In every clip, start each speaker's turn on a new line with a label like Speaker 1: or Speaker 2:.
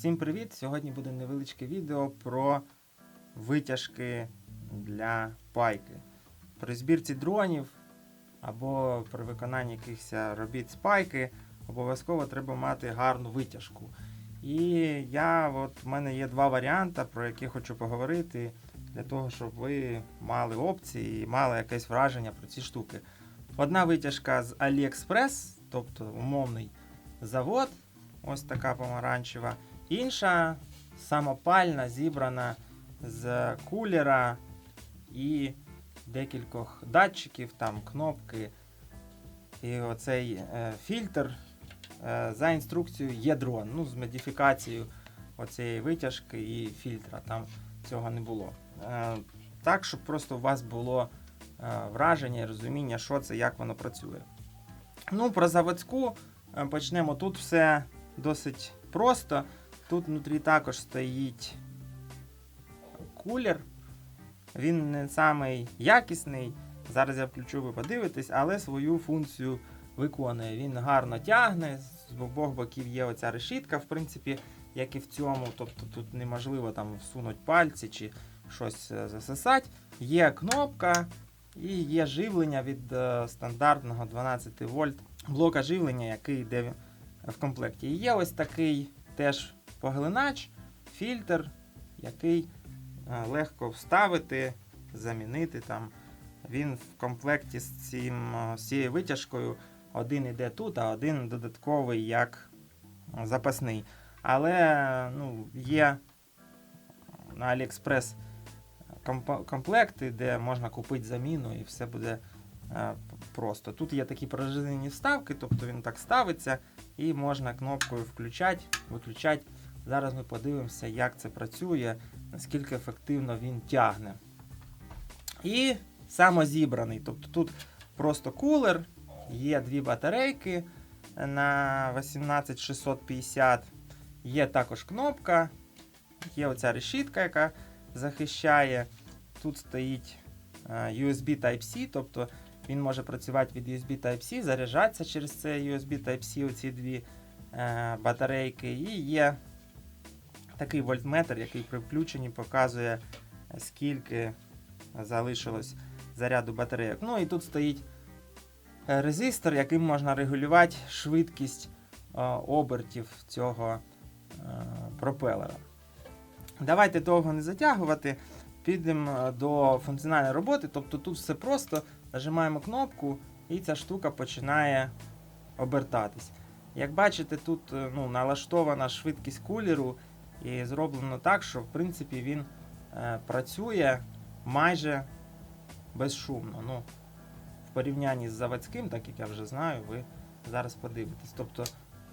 Speaker 1: Всім привіт! Сьогодні буде невеличке відео про витяжки для пайки. При збірці дронів або при виконанні якихось робіт з пайки обов'язково треба мати гарну витяжку. І я, от, в мене є два варіанти, про які хочу поговорити, для того, щоб ви мали опції і мали якесь враження про ці штуки. Одна витяжка з AliExpress, тобто умовний завод, ось така помаранчева. Інша самопальна, зібрана з кулера і декількох датчиків, там кнопки. І оцей е, фільтр е, за інструкцією є дрон. Ну, з модифікацією оцієї витяжки і фільтра. Там цього не було. Е, так, щоб просто у вас було е, враження і розуміння, що це, як воно працює. Ну, про заводську е, почнемо. Тут все досить просто. Тут внутрі також стоїть кулер. Він не самий якісний. Зараз я включу, ви подивитесь, але свою функцію виконує. Він гарно тягне, з обох боків є оця решітка, в принципі, як і в цьому. Тобто тут неможливо там всунути пальці чи щось е, засосати. Є кнопка і є живлення від е, стандартного 12 вольт блока живлення, який йде в комплекті. І є ось такий теж поглинач, фільтр, який е, легко вставити, замінити там. Він в комплекті з, цим, е, з цією витяжкою один іде тут, а один додатковий як е, запасний. Але ну, є на AliExpress комплекти, де можна купити заміну і все буде е, просто. Тут є такі прорезинені вставки, тобто він так ставиться і можна кнопкою включати, виключати. Зараз ми подивимося, як це працює, наскільки ефективно він тягне. І самозібраний. Тобто тут просто кулер, є дві батарейки на 18650, є також кнопка, є оця решітка, яка захищає. Тут стоїть е, USB Type-C, тобто він може працювати від USB Type-C, заряджатися через це USB Type-C, оці дві е, батарейки. І є такий вольтметр, який при включенні показує, скільки залишилось заряду батарейок. Ну і тут стоїть е, резистор, яким можна регулювати швидкість е, обертів цього е, пропелера. Давайте довго не затягувати. Підемо до функціональної роботи. Тобто тут все просто нажимаємо кнопку, і ця штука починає обертатись. Як бачите, тут ну, налаштована швидкість кулеру і зроблено так, що в принципі він е, працює майже безшумно. Ну, в порівнянні з заводським, так як я вже знаю, ви зараз подивитесь. Тобто,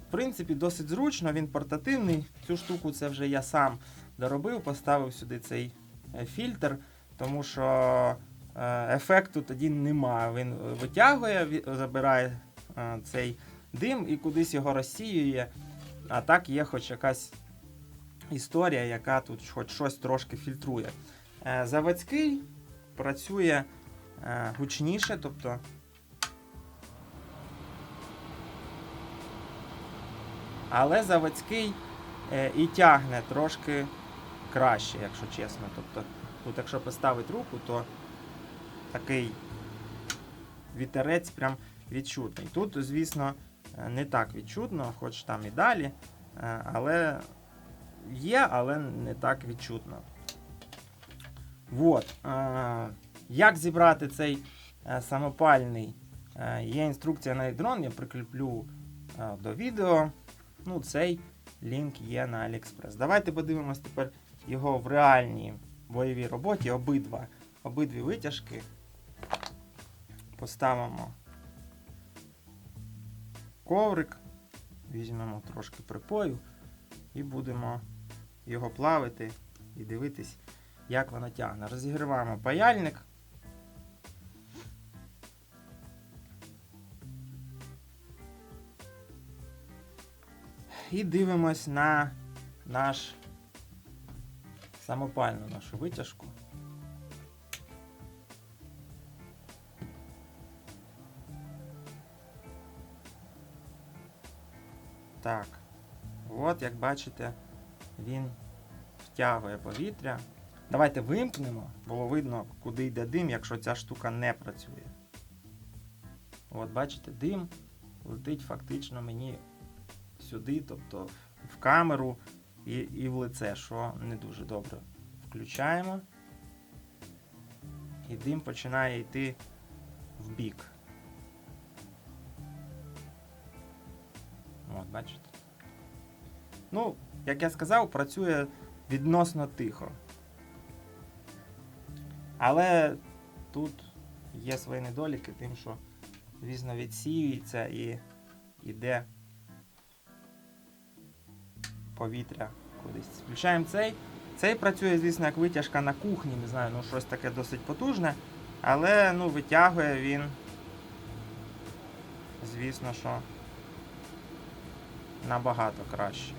Speaker 1: в принципі, досить зручно, він портативний. Цю штуку це вже я сам доробив, поставив сюди цей е, фільтр, тому що е, ефекту тоді немає. Він витягує, забирає цей дим і кудись його розсіює. А так є хоч якась історія, яка тут хоч щось трошки фільтрує. Е, Заводський працює е, гучніше, тобто. Але заводський е, і тягне трошки краще, якщо чесно. Тобто, тут, якщо поставити руку, то такий вітерець прям відчутний. Тут, звісно, не так відчутно, хоч там і далі. Але є, але не так відчутно. Вот. Е, як зібрати цей е, самопальний? Е, є інструкція на дрон, я прикріплю до відео. Ну, цей лінк є на AliExpress. Давайте подивимось тепер його в реальній бойовій роботі. Обидва. Обидві витяжки. Поставимо коврик, візьмемо трошки припою і будемо його плавити і дивитись, як воно тягне. Розігріваємо паяльник. І дивимось на наш самопальну нашу витяжку. Так. От, як бачите, він втягує повітря. Давайте вимкнемо, було видно, куди йде дим, якщо ця штука не працює. От, бачите, дим летить фактично мені сюди, тобто в камеру і, і в лице, що не дуже добре. Включаємо. І дим починає йти в бік. От, бачите? Ну, як я сказав, працює відносно тихо. Але тут є свої недоліки, тим, що, звісно, відсіюється і йде повітря кудись. Включаємо цей. Цей працює, звісно, як витяжка на кухні, не знаю, ну щось таке досить потужне. Але ну, витягує він, звісно, що набагато краще.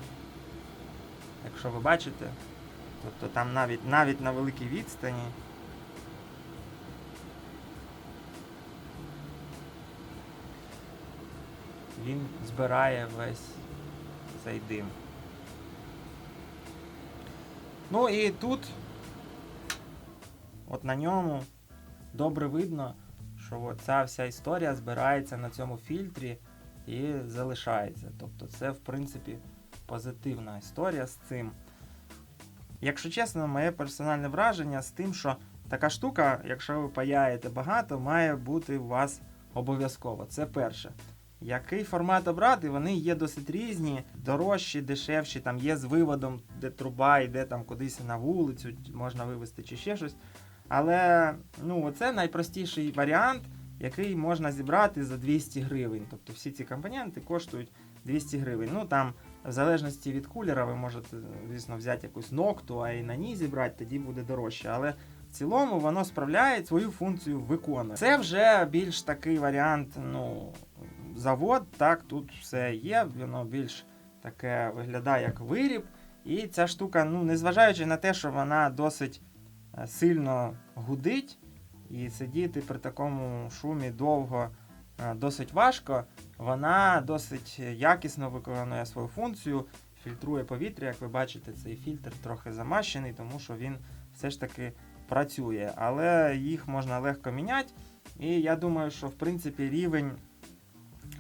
Speaker 1: Якщо ви бачите, тобто там навіть, навіть на великій відстані. Він збирає весь цей дим. Ну і тут, от на ньому добре видно, що ця вся історія збирається на цьому фільтрі і залишається. Тобто це, в принципі, позитивна історія з цим. Якщо чесно, моє персональне враження з тим, що така штука, якщо ви паяєте багато, має бути у вас обов'язково. Це перше. Який формат обрати, вони є досить різні, дорожчі, дешевші, там є з виводом, де труба йде там кудись на вулицю, можна вивезти чи ще щось. Але ну, це найпростіший варіант, який можна зібрати за 200 гривень. Тобто всі ці компоненти коштують 200 гривень. Ну там, в залежності від кулера, ви можете, звісно, взяти якусь нокту, а і на ній зібрати, тоді буде дорожче. Але в цілому воно справляє свою функцію виконує. Це вже більш такий варіант, ну, завод, так, тут все є, воно більш таке виглядає як виріб. І ця штука, ну, незважаючи на те, що вона досить е, сильно гудить, і сидіти при такому шумі довго досить важко, вона досить якісно виконує свою функцію, фільтрує повітря. Як ви бачите, цей фільтр трохи замащений, тому що він все ж таки працює. Але їх можна легко міняти. І я думаю, що в принципі рівень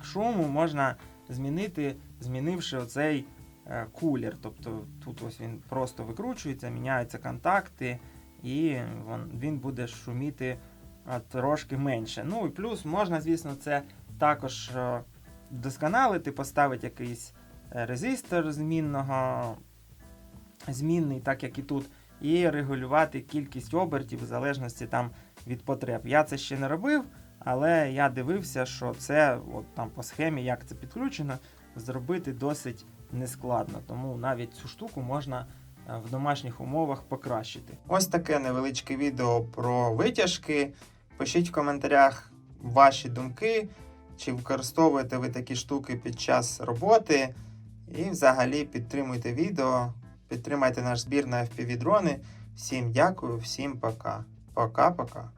Speaker 1: шуму можна змінити, змінивши оцей е, кулер. Тобто тут ось він просто викручується, міняються контакти, і він буде шуміти е, трошки менше. Ну і плюс можна, звісно, це також е, вдосконалити, поставити якийсь е, резистор змінного, змінний, так як і тут, і регулювати кількість обертів в залежності там від потреб. Я це ще не робив. Але я дивився, що це от там по схемі, як це підключено, зробити досить нескладно. Тому навіть цю штуку можна е, в домашніх умовах покращити. Ось таке невеличке відео про витяжки. Пишіть в коментарях ваші думки, чи використовуєте ви такі штуки під час роботи. І взагалі підтримуйте відео, підтримайте наш збір на FPV-дрони. Всім дякую, всім пока. Пока-пока.